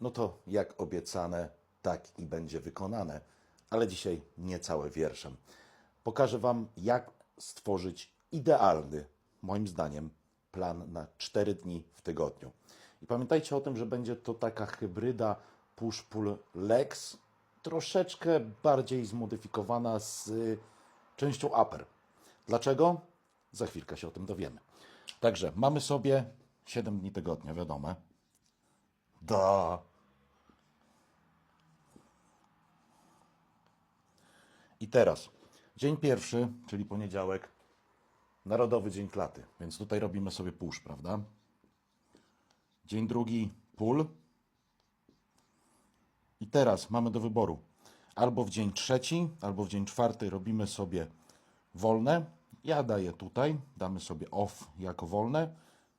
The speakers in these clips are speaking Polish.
no to jak obiecane, tak i będzie wykonane. Ale dzisiaj nie całe wierszem. Pokażę Wam, jak stworzyć idealny, moim zdaniem, plan na 4 dni w tygodniu. I pamiętajcie o tym, że będzie to taka hybryda push-pull-legs, troszeczkę bardziej zmodyfikowana z y, częścią upper. Dlaczego? Za chwilkę się o tym dowiemy. Także mamy sobie 7 dni tygodnia, wiadomo. Da. I teraz, dzień pierwszy, czyli poniedziałek, Narodowy Dzień Klaty, więc tutaj robimy sobie push, prawda? Dzień drugi pull. I teraz mamy do wyboru. Albo w dzień trzeci, albo w dzień czwarty robimy sobie wolne. Ja daję tutaj, damy sobie off jako wolne.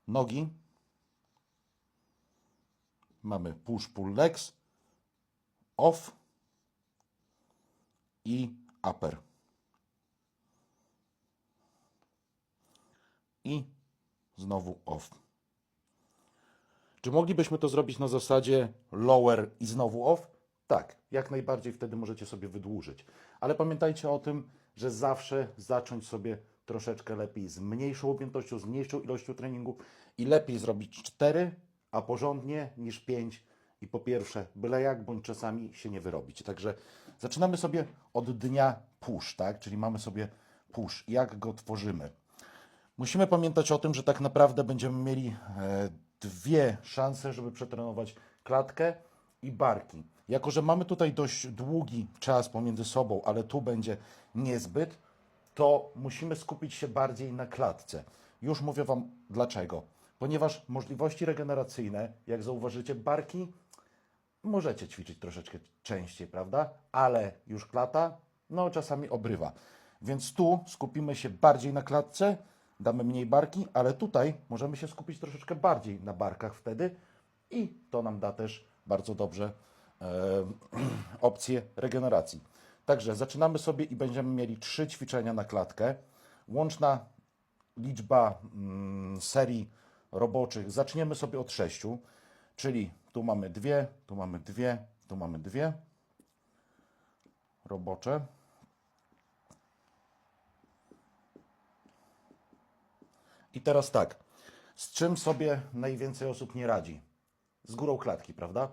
Nogi. Mamy push, pull, legs. Off i upper. I znowu off. Czy moglibyśmy to zrobić na zasadzie lower i znowu off? Tak, jak najbardziej wtedy możecie sobie wydłużyć. Ale pamiętajcie o tym, że zawsze zacząć sobie troszeczkę lepiej z mniejszą objętością, z mniejszą ilością treningu i lepiej zrobić 4, a porządnie niż 5 i po pierwsze byle jak, bądź czasami się nie wyrobić. Także zaczynamy sobie od dnia push, tak? Czyli mamy sobie push. Jak go tworzymy? Musimy pamiętać o tym, że tak naprawdę będziemy mieli e, dwie szanse, żeby przetrenować klatkę i barki. Jako, że mamy tutaj dość długi czas pomiędzy sobą, ale tu będzie niezbyt, to musimy skupić się bardziej na klatce. Już mówię Wam dlaczego. Ponieważ możliwości regeneracyjne, jak zauważycie, barki możecie ćwiczyć troszeczkę częściej, prawda? Ale już klata, no czasami obrywa. Więc tu skupimy się bardziej na klatce, damy mniej barki, ale tutaj możemy się skupić troszeczkę bardziej na barkach wtedy i to nam da też bardzo dobrze e, opcję regeneracji. Także zaczynamy sobie i będziemy mieli trzy ćwiczenia na klatkę. Łączna liczba mm, serii roboczych zaczniemy sobie od sześciu, czyli tu mamy dwie, tu mamy dwie, tu mamy dwie robocze. I teraz tak, z czym sobie najwięcej osób nie radzi? Z górą klatki, prawda?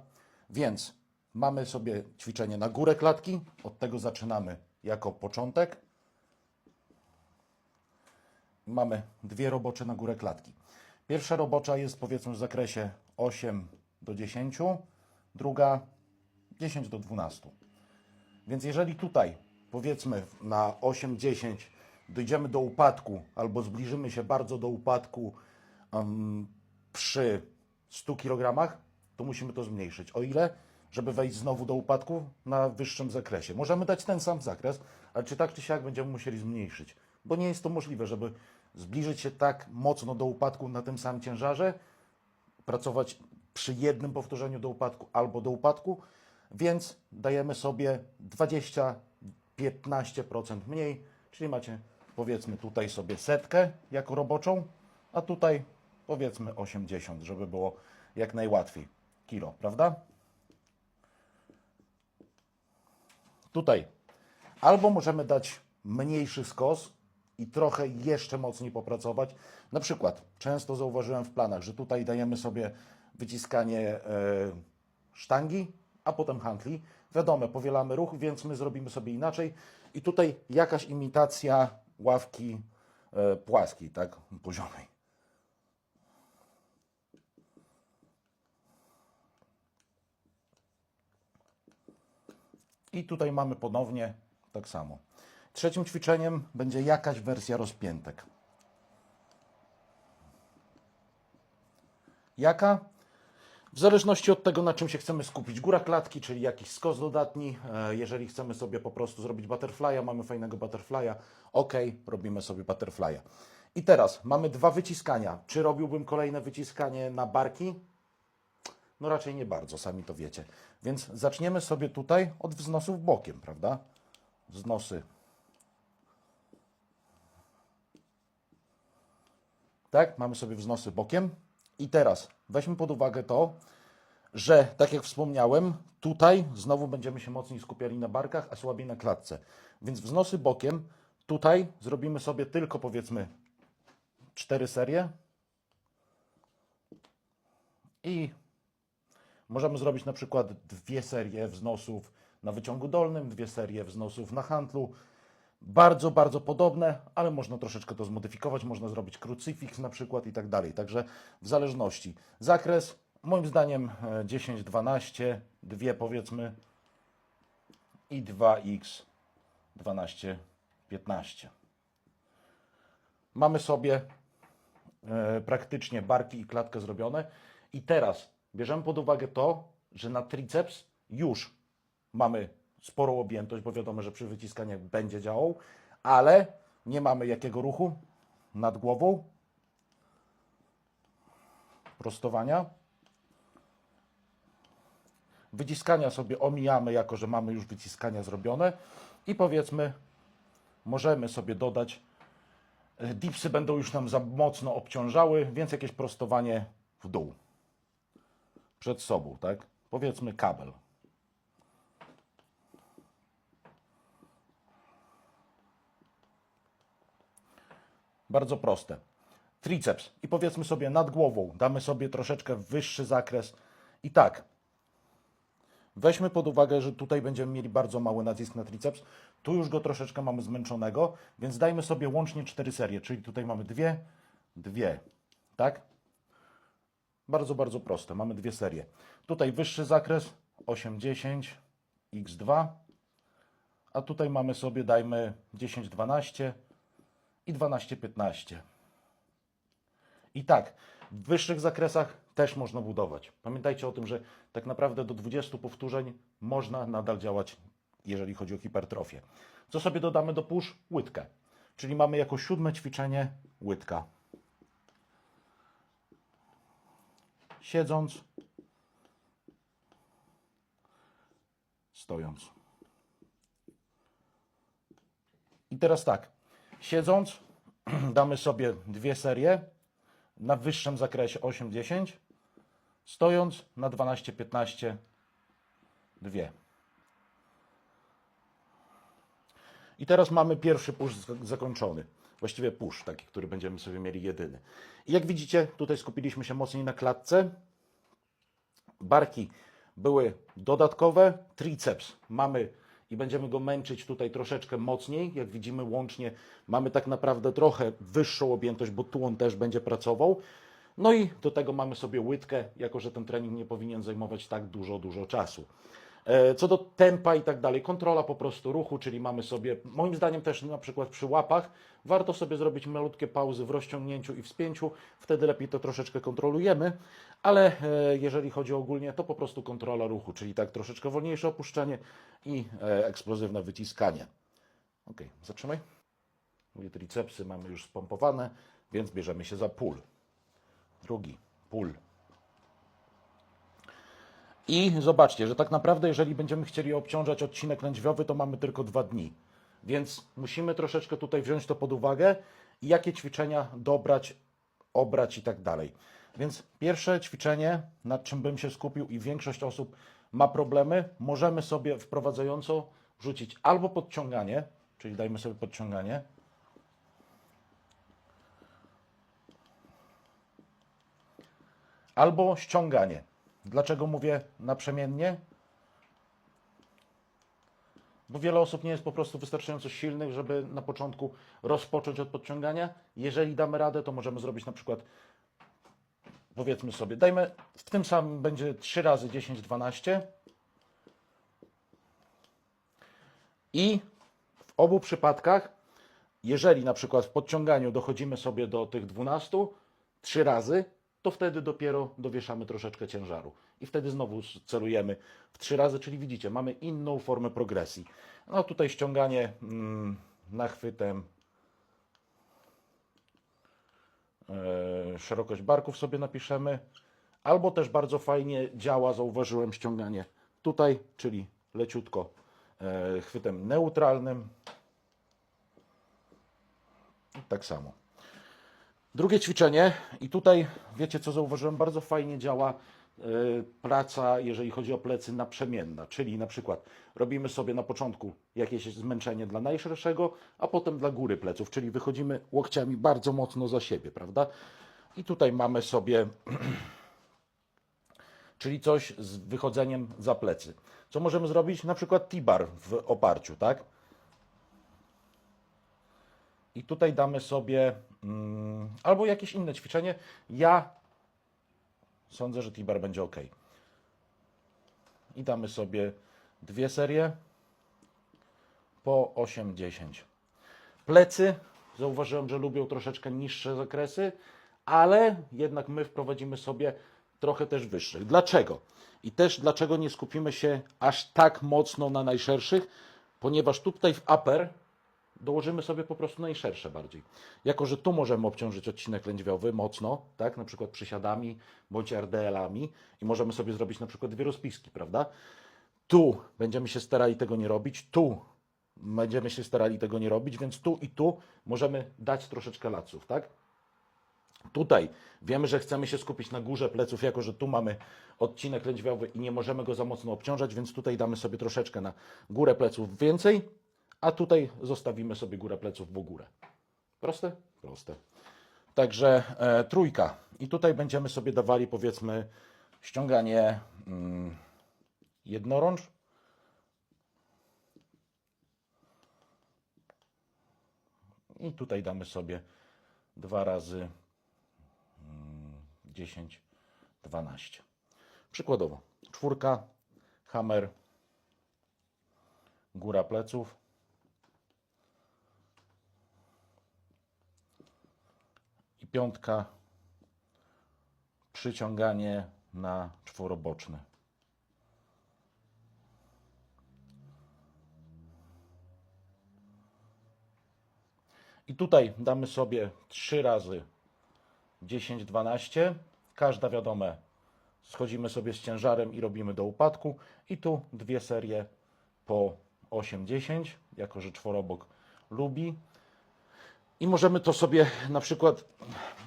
Więc mamy sobie ćwiczenie na górę klatki, od tego zaczynamy jako początek. Mamy dwie robocze na górę klatki. Pierwsza robocza jest powiedzmy w zakresie 8 do 10, druga 10 do 12. Więc jeżeli tutaj powiedzmy na 8-10 dojdziemy do upadku albo zbliżymy się bardzo do upadku em, przy 100 kg, to musimy to zmniejszyć. O ile? Żeby wejść znowu do upadku na wyższym zakresie. Możemy dać ten sam zakres, ale czy tak czy siak będziemy musieli zmniejszyć. Bo nie jest to możliwe, żeby zbliżyć się tak mocno do upadku na tym samym ciężarze, pracować przy jednym powtórzeniu do upadku albo do upadku, więc dajemy sobie 20-15% mniej, czyli macie powiedzmy tutaj sobie setkę jako roboczą, a tutaj powiedzmy 80, żeby było jak najłatwiej. Kilo, prawda? Tutaj albo możemy dać mniejszy skos i trochę jeszcze mocniej popracować. Na przykład, często zauważyłem w planach, że tutaj dajemy sobie wyciskanie e, sztangi, a potem handli. Wiadomo, powielamy ruch, więc my zrobimy sobie inaczej. I tutaj jakaś imitacja ławki e, płaskiej, tak, poziomej. I tutaj mamy ponownie tak samo. Trzecim ćwiczeniem będzie jakaś wersja rozpiętek. Jaka? W zależności od tego, na czym się chcemy skupić. Góra klatki, czyli jakiś skos dodatni. E, Jeżeli chcemy sobie po prostu zrobić butterfly'a, mamy fajnego butterfly'a, ok, robimy sobie butterfly'a. I teraz mamy dwa wyciskania. Czy robiłbym kolejne wyciskanie na barki? No raczej nie bardzo, sami to wiecie. Więc zaczniemy sobie tutaj od wznosów bokiem, prawda? Wznosy. Tak, mamy sobie wznosy bokiem. I teraz weźmy pod uwagę to, że tak jak wspomniałem, tutaj znowu będziemy się mocniej skupiali na barkach, a słabiej na klatce. Więc wznosy bokiem, tutaj zrobimy sobie tylko powiedzmy cztery serie i możemy zrobić na przykład dwie serie wznosów na wyciągu dolnym, dwie serie wznosów na handlu. Bardzo, bardzo podobne, ale można troszeczkę to zmodyfikować, można zrobić krucyfiks na przykład i tak dalej. Także w zależności. Zakres, moim zdaniem e, 10, 12, dwie powiedzmy i 2x 12, 15. Mamy sobie e, praktycznie barki i klatkę zrobione. I teraz bierzemy pod uwagę to, że na triceps już mamy sporą objętość, bo wiadomo, że przy wyciskaniach będzie działał, ale nie mamy jakiego ruchu nad głową, prostowania. Wyciskania sobie omijamy, jako że mamy już wyciskania zrobione i powiedzmy, możemy sobie dodać E, Dipsy będą już nam za mocno obciążały, więc jakieś prostowanie w dół. Przed sobą, tak? Powiedzmy kabel. Bardzo proste. Triceps. I powiedzmy sobie nad głową. Damy sobie troszeczkę wyższy zakres. I tak. Weźmy pod uwagę, że tutaj będziemy mieli bardzo mały nacisk na triceps. Tu już go troszeczkę mamy zmęczonego, więc dajmy sobie łącznie cztery serie, czyli tutaj mamy dwie, dwie, tak? Bardzo, bardzo proste. Mamy dwie serie. Tutaj wyższy zakres 8, 10, x2, a tutaj mamy sobie, dajmy 10, 12 i 12, 15. I tak, w wyższych zakresach też można budować. Pamiętajcie o tym, że tak naprawdę do 20 powtórzeń można nadal działać, jeżeli chodzi o hipertrofię. Co sobie dodamy do push? Łydkę. Czyli mamy jako siódme ćwiczenie łydka. Siedząc, stojąc. I teraz tak, siedząc damy sobie dwie serie na wyższym zakresie 8-10, stojąc na 12-15 dwie. I teraz mamy pierwszy push zakończony. Właściwie push, taki, który będziemy sobie mieli jedyny. I jak widzicie, tutaj skupiliśmy się mocniej na klatce. Barki były dodatkowe, triceps mamy i będziemy go męczyć tutaj troszeczkę mocniej. Jak widzimy, łącznie mamy tak naprawdę trochę wyższą objętość, bo tu on też będzie pracował. No i do tego mamy sobie łydkę, jako że ten trening nie powinien zajmować tak dużo, dużo czasu. E, Co do tempa i tak dalej, kontrola po prostu ruchu, czyli mamy sobie, moim zdaniem też na przykład przy łapach, warto sobie zrobić malutkie pauzy w rozciągnięciu i wspięciu, wtedy lepiej to troszeczkę kontrolujemy, ale e, jeżeli chodzi ogólnie, to po prostu kontrola ruchu, czyli tak troszeczkę wolniejsze opuszczenie i e, eksplozywne wyciskanie. Ok, zatrzymaj. Mówię, tricepsy mamy już spompowane, więc bierzemy się za pull. Drugi, pull. I zobaczcie, że tak naprawdę, jeżeli będziemy chcieli obciążać odcinek lędźwiowy, to mamy tylko dwa dni. Więc musimy troszeczkę tutaj wziąć to pod uwagę i jakie ćwiczenia dobrać, obrać i tak dalej. Więc pierwsze ćwiczenie, nad czym bym się skupił i większość osób ma problemy, możemy sobie wprowadzająco rzucić albo podciąganie, czyli dajmy sobie podciąganie, albo ściąganie. Dlaczego mówię naprzemiennie? Bo wiele osób nie jest po prostu wystarczająco silnych, żeby na początku rozpocząć od podciągania. Jeżeli damy radę, to możemy zrobić na przykład, powiedzmy sobie, dajmy, w tym samym będzie 3 razy 10, 12. I w obu przypadkach, jeżeli na przykład w podciąganiu dochodzimy sobie do tych 12 trzy razy, to wtedy dopiero dowieszamy troszeczkę ciężaru. I wtedy znowu celujemy w trzy razy, czyli widzicie, mamy inną formę progresji. No tutaj ściąganie mm, nachwytem, e, szerokość barków sobie napiszemy. Albo też bardzo fajnie działa, zauważyłem, ściąganie tutaj, czyli leciutko e, chwytem neutralnym. Tak samo. Drugie ćwiczenie, i tutaj wiecie co zauważyłem, bardzo fajnie działa praca, jeżeli chodzi o plecy, naprzemienna. Czyli na przykład robimy sobie na początku jakieś zmęczenie dla najszerszego, a potem dla góry pleców, czyli wychodzimy łokciami bardzo mocno za siebie, prawda? I tutaj mamy sobie czyli coś z wychodzeniem za plecy. Co możemy zrobić? Na przykład T-bar w oparciu, tak? I tutaj damy sobie mm, albo jakieś inne ćwiczenie. Ja sądzę, że T-bar będzie ok. I damy sobie dwie serie po 8-10. Plecy zauważyłem, że lubią troszeczkę niższe zakresy, ale jednak my wprowadzimy sobie trochę też wyższych. Dlaczego? I też dlaczego nie skupimy się aż tak mocno na najszerszych? Ponieważ tutaj w upper dołożymy sobie po prostu najszersze bardziej. Jako, że tu możemy obciążyć odcinek lędźwiowy mocno, tak, na przykład przysiadami bądź RDL-ami i możemy sobie zrobić na przykład dwie rozpiski, prawda? Tu będziemy się starali tego nie robić, tu będziemy się starali tego nie robić, więc tu i tu możemy dać troszeczkę laców, tak? Tutaj wiemy, że chcemy się skupić na górze pleców, jako że tu mamy odcinek lędźwiowy i nie możemy go za mocno obciążać, więc tutaj damy sobie troszeczkę na górę pleców więcej, a tutaj zostawimy sobie górę pleców w górę. Proste? Proste. Także e, trójka. I tutaj będziemy sobie dawali powiedzmy ściąganie mm, jednorącz. I tutaj damy sobie dwa razy 10, 12. Przykładowo, czwórka, hammer, góra pleców, piątka, przyciąganie na czworoboczny. I tutaj damy sobie trzy razy 10, 12. Każda wiadome, schodzimy sobie z ciężarem i robimy do upadku. I tu dwie serie po 8, 10, jako że czworobok lubi. I możemy to sobie na przykład,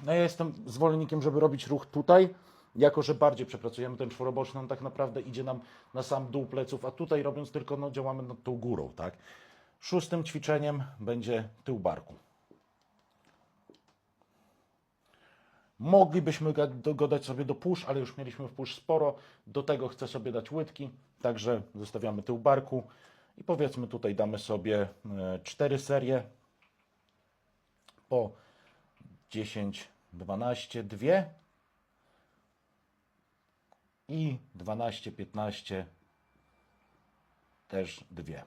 no ja jestem zwolennikiem, żeby robić ruch tutaj, jako że bardziej przepracujemy ten czworoboczny, on tak naprawdę idzie nam na sam dół pleców, a tutaj robiąc tylko, no działamy nad tą górą, tak? Szóstym ćwiczeniem będzie tył barku. Moglibyśmy go dać sobie do push, ale już mieliśmy w push sporo. Do tego chcę sobie dać łydki, także zostawiamy tył barku i powiedzmy tutaj damy sobie e, cztery serie po 10, 12, dwie i 12, 15 też dwie.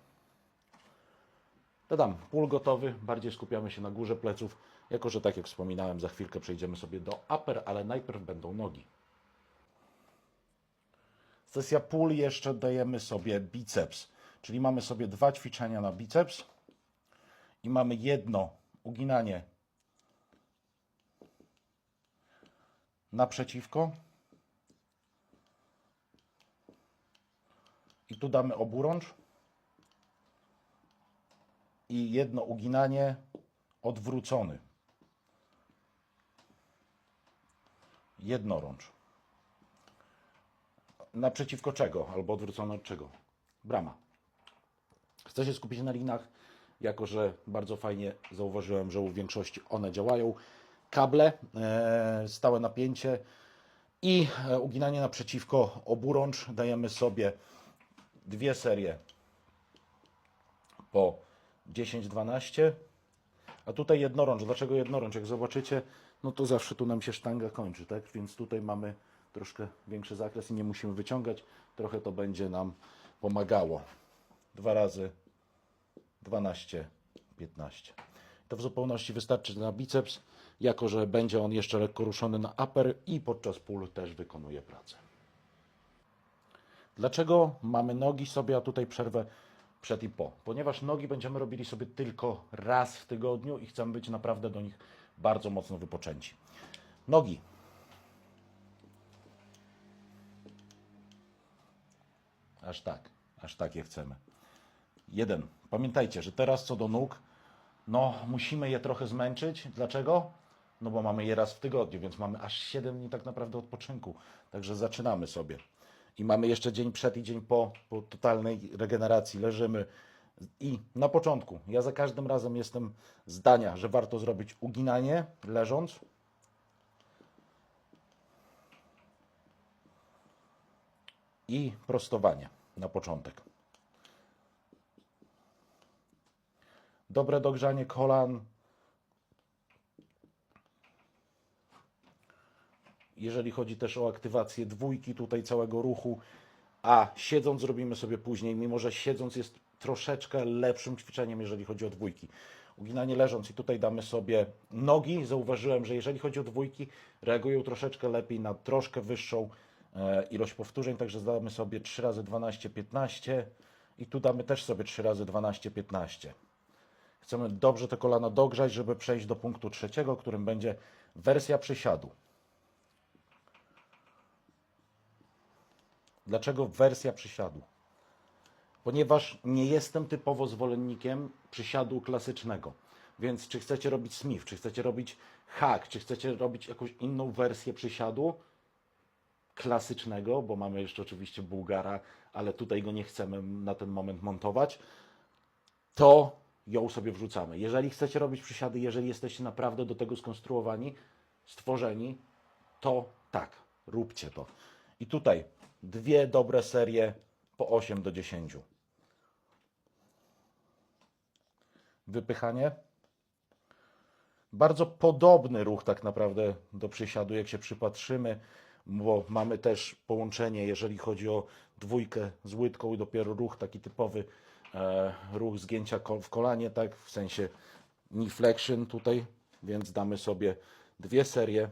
Dodam pól gotowy, bardziej skupiamy się na górze pleców, jako że tak jak wspominałem, za chwilkę przejdziemy sobie do upper, ale najpierw będą nogi. Sesja pól jeszcze dajemy sobie biceps, czyli mamy sobie dwa ćwiczenia na biceps i mamy jedno uginanie naprzeciwko i tu damy oburącz i jedno uginanie odwrócony. Jednorącz. Naprzeciwko czego? Albo odwrócony od czego? Brama. Chcę się skupić na linach, jako że bardzo fajnie zauważyłem, że u większości one działają. Kable, e, stałe napięcie i e, uginanie naprzeciwko oburącz. Dajemy sobie dwie serie po 10-12. A tutaj jednorącz. Dlaczego jednorącz? Jak zobaczycie, no to zawsze tu nam się sztanga kończy, tak? Więc tutaj mamy troszkę większy zakres i nie musimy wyciągać. Trochę to będzie nam pomagało. Dwa razy 12, 15. To w zupełności wystarczy na biceps, jako że będzie on jeszcze lekko ruszony na upper i podczas pól też wykonuje pracę. Dlaczego mamy nogi sobie, a tutaj przerwę przed i po? Ponieważ nogi będziemy robili sobie tylko raz w tygodniu i chcemy być naprawdę do nich bardzo mocno wypoczęci. Nogi. Aż tak, aż tak je chcemy. Jeden. Pamiętajcie, że teraz co do nóg, no musimy je trochę zmęczyć. Dlaczego? No bo mamy je raz w tygodniu, więc mamy aż 7 dni tak naprawdę odpoczynku. Także zaczynamy sobie. I mamy jeszcze dzień przed i dzień po, po totalnej regeneracji. Leżymy. I na początku, ja za każdym razem jestem zdania, że warto zrobić uginanie leżąc. I prostowanie na początek. Dobre dogrzanie kolan. Jeżeli chodzi też o aktywację dwójki tutaj całego ruchu, a siedząc zrobimy sobie później, mimo że siedząc jest troszeczkę lepszym ćwiczeniem, jeżeli chodzi o dwójki. Uginanie leżąc i tutaj damy sobie nogi. Zauważyłem, że jeżeli chodzi o dwójki, reagują troszeczkę lepiej na troszkę wyższą e, ilość powtórzeń, także damy sobie 3 razy 12, 15 i tu damy też sobie 3 razy 12, 15. Chcemy dobrze te kolana dogrzać, żeby przejść do punktu trzeciego, którym będzie wersja przysiadu. Dlaczego wersja przysiadu? Ponieważ nie jestem typowo zwolennikiem przysiadu klasycznego. Więc czy chcecie robić Smith, czy chcecie robić hack, czy chcecie robić jakąś inną wersję przysiadu klasycznego, bo mamy jeszcze oczywiście Bułgara, ale tutaj go nie chcemy na ten moment montować, to ją sobie wrzucamy. Jeżeli chcecie robić przysiady, jeżeli jesteście naprawdę do tego skonstruowani, stworzeni, to tak, róbcie to. I tutaj dwie dobre serie po 8 do 10. Wypychanie. Bardzo podobny ruch tak naprawdę do przysiadu, jak się przypatrzymy, bo mamy też połączenie, jeżeli chodzi o dwójkę z łydką i dopiero ruch taki typowy, e, ruch zgięcia w kolanie, tak, w sensie knee flexion tutaj, więc damy sobie dwie serie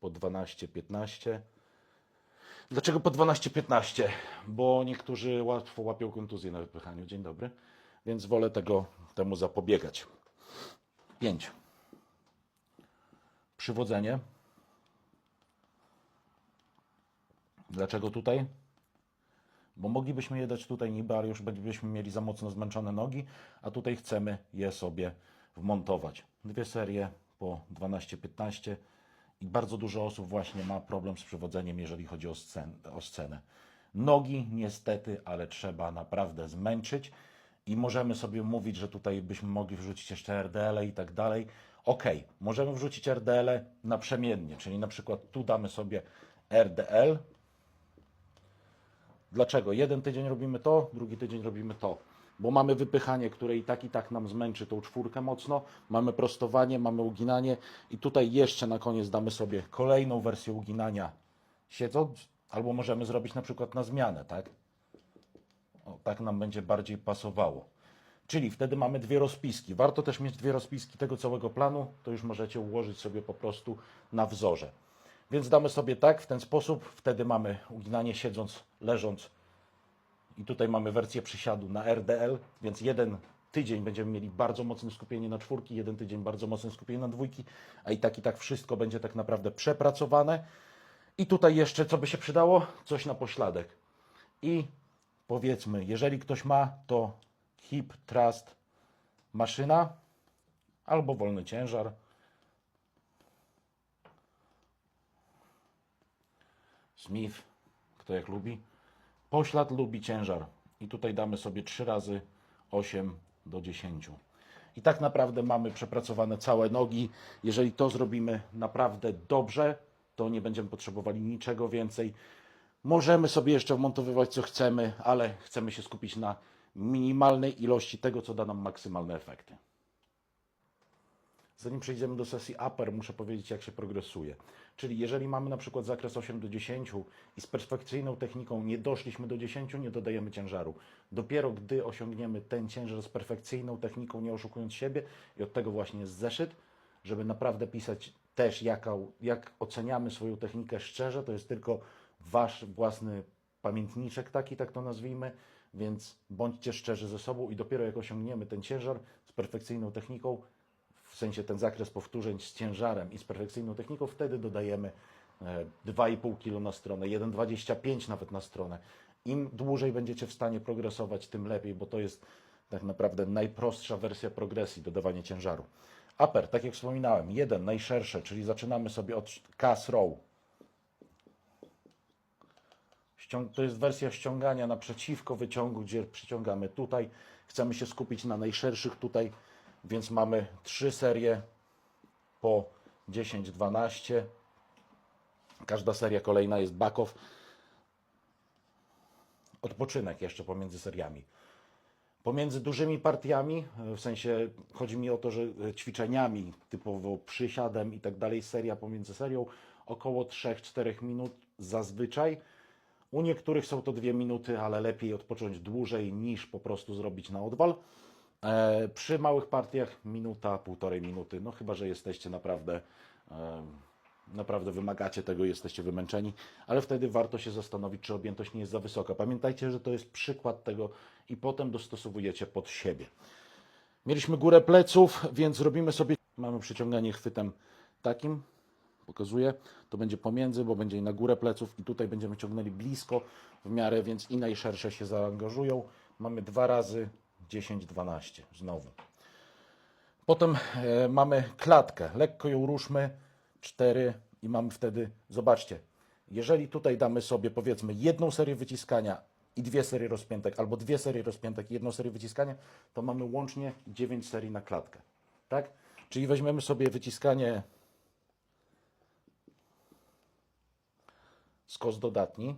po 12-15. Dlaczego po 12-15? Bo niektórzy łatwo łapią kontuzję na wypychaniu. Dzień dobry. Więc wolę tego, temu zapobiegać. 5. Przywodzenie. Dlaczego tutaj? Bo moglibyśmy je dać tutaj niby, ale już byśmy mieli za mocno zmęczone nogi, a tutaj chcemy je sobie wmontować. Dwie serie po 12-15 i bardzo dużo osób właśnie ma problem z przywodzeniem, jeżeli chodzi o, scen o scenę. Nogi niestety, ale trzeba naprawdę zmęczyć i możemy sobie mówić, że tutaj byśmy mogli wrzucić jeszcze RDL i tak dalej. Ok, możemy wrzucić RDL naprzemiennie, czyli na przykład tu damy sobie RDL. Dlaczego? Jeden tydzień robimy to, drugi tydzień robimy to. Bo mamy wypychanie, które i tak i tak nam zmęczy tą czwórkę mocno. Mamy prostowanie, mamy uginanie i tutaj jeszcze na koniec damy sobie kolejną wersję uginania siedząc, albo możemy zrobić na przykład na zmianę, tak? O, tak nam będzie bardziej pasowało. Czyli wtedy mamy dwie rozpiski. Warto też mieć dwie rozpiski tego całego planu, to już możecie ułożyć sobie po prostu na wzorze. Więc damy sobie tak, w ten sposób. Wtedy mamy uginanie siedząc, leżąc. I tutaj mamy wersję przysiadu na RDL, więc jeden tydzień będziemy mieli bardzo mocne skupienie na czwórki, jeden tydzień bardzo mocne skupienie na dwójki, a i tak i tak wszystko będzie tak naprawdę przepracowane. I tutaj jeszcze co by się przydało? Coś na pośladek. I powiedzmy, jeżeli ktoś ma, to hip trust maszyna albo wolny ciężar. Smith, kto jak lubi. Poślad lubi ciężar. I tutaj damy sobie 3 razy 8 do 10. I tak naprawdę mamy przepracowane całe nogi. Jeżeli to zrobimy naprawdę dobrze, to nie będziemy potrzebowali niczego więcej. Możemy sobie jeszcze wmontowywać co chcemy, ale chcemy się skupić na minimalnej ilości tego, co da nam maksymalne efekty. Zanim przejdziemy do sesji upper, muszę powiedzieć, jak się progresuje. Czyli jeżeli mamy na przykład zakres 8 do 10 i z perfekcyjną techniką nie doszliśmy do 10, nie dodajemy ciężaru. Dopiero gdy osiągniemy ten ciężar z perfekcyjną techniką, nie oszukując siebie, i od tego właśnie jest zeszyt, żeby naprawdę pisać też, jaka, jak oceniamy swoją technikę szczerze, to jest tylko wasz własny pamiętniczek taki, tak to nazwijmy, więc bądźcie szczerzy ze sobą i dopiero jak osiągniemy ten ciężar z perfekcyjną techniką, w sensie ten zakres powtórzeń z ciężarem i z perfekcyjną techniką, wtedy dodajemy e, 2,5 kg na stronę, 1,25 nawet na stronę. Im dłużej będziecie w stanie progresować, tym lepiej, bo to jest tak naprawdę najprostsza wersja progresji, dodawanie ciężaru. Upper, tak jak wspominałem, jeden, najszersze, czyli zaczynamy sobie od cast row. To jest wersja ściągania naprzeciwko wyciągu, gdzie przyciągamy tutaj. Chcemy się skupić na najszerszych tutaj, więc mamy trzy serie po 10-12. Każda seria kolejna jest back off. Odpoczynek jeszcze pomiędzy seriami. Pomiędzy dużymi partiami, w sensie chodzi mi o to, że ćwiczeniami typowo przysiadem i tak dalej, seria pomiędzy serią około 3-4 minut zazwyczaj. U niektórych są to 2 minuty, ale lepiej odpocząć dłużej niż po prostu zrobić na odwal. E, przy małych partiach minuta, półtorej minuty, no chyba, że jesteście naprawdę, e, naprawdę wymagacie tego, jesteście wymęczeni, ale wtedy warto się zastanowić, czy objętość nie jest za wysoka. Pamiętajcie, że to jest przykład tego i potem dostosowujecie pod siebie. Mieliśmy górę pleców, więc robimy sobie, mamy przyciąganie chwytem takim, pokazuję, to będzie pomiędzy, bo będzie na górę pleców i tutaj będziemy ciągnęli blisko w miarę, więc i najszersze się zaangażują. Mamy dwa razy 10-12 znowu. Potem e, mamy klatkę, lekko ją ruszmy, 4 i mamy wtedy, zobaczcie, jeżeli tutaj damy sobie powiedzmy jedną serię wyciskania i dwie serie rozpiętek, albo dwie serie rozpiętek i jedną serię wyciskania, to mamy łącznie 9 serii na klatkę. Tak? Czyli weźmiemy sobie wyciskanie skos dodatni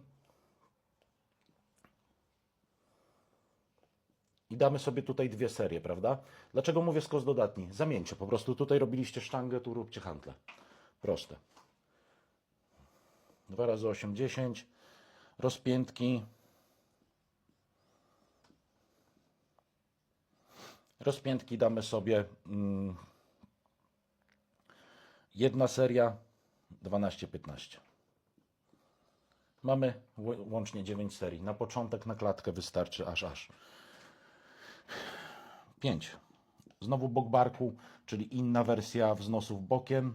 i damy sobie tutaj dwie serie, prawda? Dlaczego mówię skos dodatni? Zamieńcie, po prostu tutaj robiliście sztangę, tu róbcie handle. Proste. 2 razy 8, 10. Rozpiętki. Rozpiętki damy sobie mm, jedna seria 12-15. Mamy łącznie 9 serii. Na początek na klatkę wystarczy aż aż. 5. Znowu bok barku, czyli inna wersja wznosów bokiem.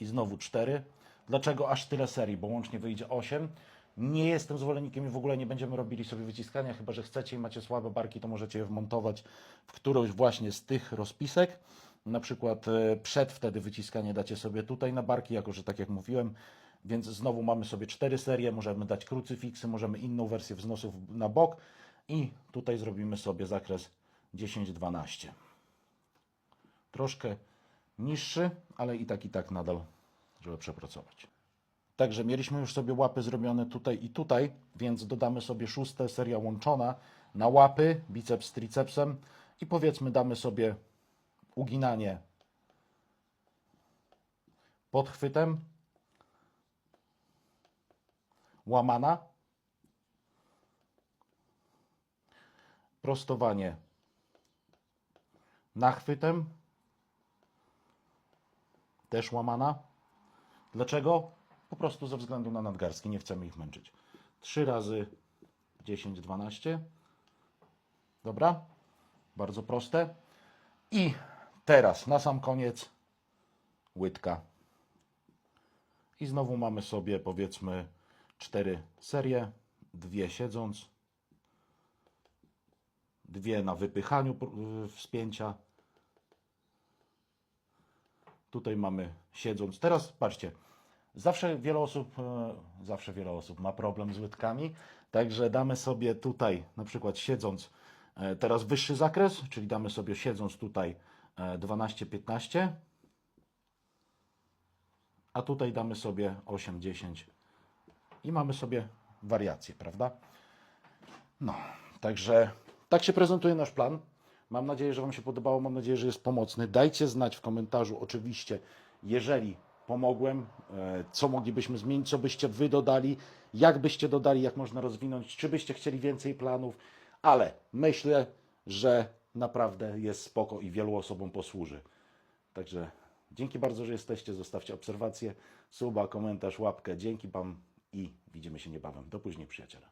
I znowu 4. Dlaczego aż tyle serii? Bo łącznie wyjdzie 8. Nie jestem zwolennikiem i w ogóle nie będziemy robili sobie wyciskania, chyba że chcecie i macie słabe barki, to możecie je wmontować w którąś właśnie z tych rozpisek. Na przykład e, przed wtedy wyciskanie dacie sobie tutaj na barki, jako że tak jak mówiłem, więc znowu mamy sobie cztery serie, możemy dać krucyfiksy, możemy inną wersję wznosów na bok i tutaj zrobimy sobie zakres 10-12. Troszkę niższy, ale i tak i tak nadal, żeby przepracować. Także mieliśmy już sobie łapy zrobione tutaj i tutaj, więc dodamy sobie szóste, seria łączona na łapy, biceps z tricepsem i powiedzmy damy sobie uginanie pod chwytem, łamana, prostowanie nachwytem, też łamana. Dlaczego? Po prostu ze względu na nadgarstki, nie chcemy ich męczyć. 3 razy 10, 12. Dobra? Bardzo proste. I teraz na sam koniec łydka. I znowu mamy sobie powiedzmy cztery serie, dwie siedząc, dwie na wypychaniu wspięcia. Tutaj mamy siedząc. Teraz patrzcie, zawsze wiele osób, e, zawsze wiele osób ma problem z łydkami, także damy sobie tutaj na przykład siedząc e, teraz wyższy zakres, czyli damy sobie siedząc tutaj e, 12-15, a tutaj damy sobie 8-10 i mamy sobie wariacje, prawda? No, także tak się prezentuje nasz plan. Mam nadzieję, że Wam się podobało, mam nadzieję, że jest pomocny. Dajcie znać w komentarzu, oczywiście, jeżeli pomogłem, e, co moglibyśmy zmienić, co byście Wy dodali, jak byście dodali, jak można rozwinąć, czy byście chcieli więcej planów, ale myślę, że naprawdę jest spoko i wielu osobom posłuży. Także dzięki bardzo, że jesteście. Zostawcie obserwację, suba, komentarz, łapkę. Dzięki Wam i widzimy się niebawem. Do później, przyjaciele.